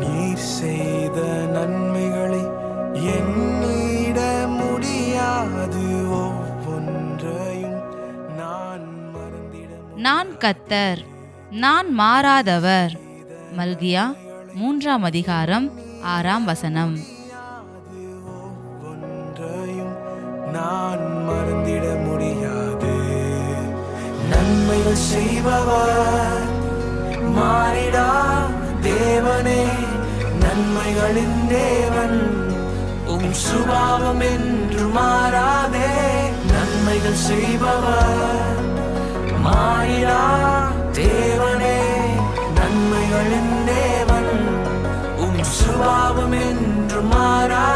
நீர் செய்த நன்மைகளை எண்ணிட முடியாது. ஒவ்வொன்றையும் நான் மறந்திட நான் கத்தர் நான் மாறாதவர். மல்கியா மூன்றாம் அதிகாரம் ஆறாம் வசனம். நான் மறந்திட முடியாது. நன்மைகள் செய்பவர் மாறிடா நன்மைகளின் தேவன் உம் சுபாவம் என்று மாறாதே. நன்மைகள் செய்பவர் மாறிடா தேவனே. நன்மைகளின் தேவன் உம் சுபாவம் என்று மாறா